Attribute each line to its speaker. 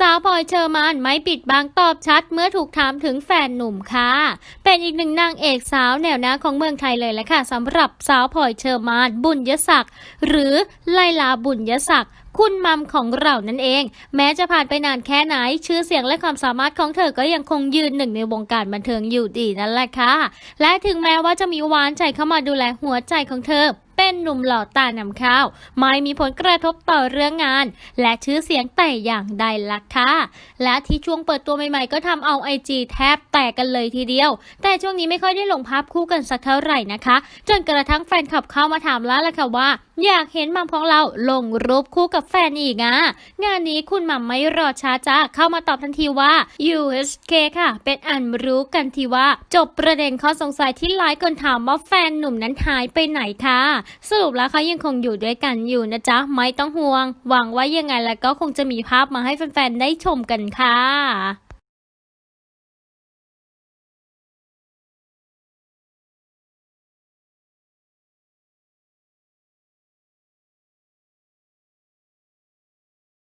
Speaker 1: สาวพลอยเชอร์มานไม่ปิดบังตอบชัดเมื่อถูกถามถึงแฟนหนุ่มค่ะ เป็นอีกหนึ่งนางเอกสาวแนวหน้าของเมืองไทยเลยแหละค่ะสำหรับสาวพลอยเชอร์มานบุญยศักดิ์หรือไลลาบุญยศักดิ์คุณมัมของเรานั่นเอง แม้จะผ่านไปนานแค่ไหน ชื่อเสียงและความสามารถของเธอก็ยังคงยืนหนึ่งในวงการบันเทิงอยู่ดีนั่นแหละค่ะ และถึงแม้ว่าจะมีหวานใจเข้ามาดูแลหัวใจของเธอ เป็นหนุ่มหล่อตานำข้าว ไม่มีผลกระทบต่อเรื่องงาน และชื่อเสียงแต่อย่างใดล่ะค่ะและที่ช่วงเปิดตัวใหม่ๆ ก็ทำเอาไอจีแทบแตกกันเลยทีเดียว แต่ช่วงนี้ไม่ค่อยได้ลงภาพคู่กันสักเท่าไหร่นะคะ จนกระทั่งแฟนคลับเข้ามาถามแล้วล่ะค่ะว่า อยากเห็นมัมของเราลงรูปคู่กับแฟนอีกอะงานนี้คุณมัมไม่รอช้าจ้าเข้ามาตอบทันทีว่า USK ค่ะ เป็นอันรู้กันทีว่า จบประเด็นข้อสงสัยที่หลายคนถามว่าแฟนหนุ่มนั้นหายไปไหนค่ะสรุปแล้วเขายังคงอยู่ด้วยกันอยู่นะจ๊ะ ไม่ต้องห่วง หวังว่ายังไงแล้วก็คงจะมีภาพมาให้แฟนๆได้ชมกันค่ะ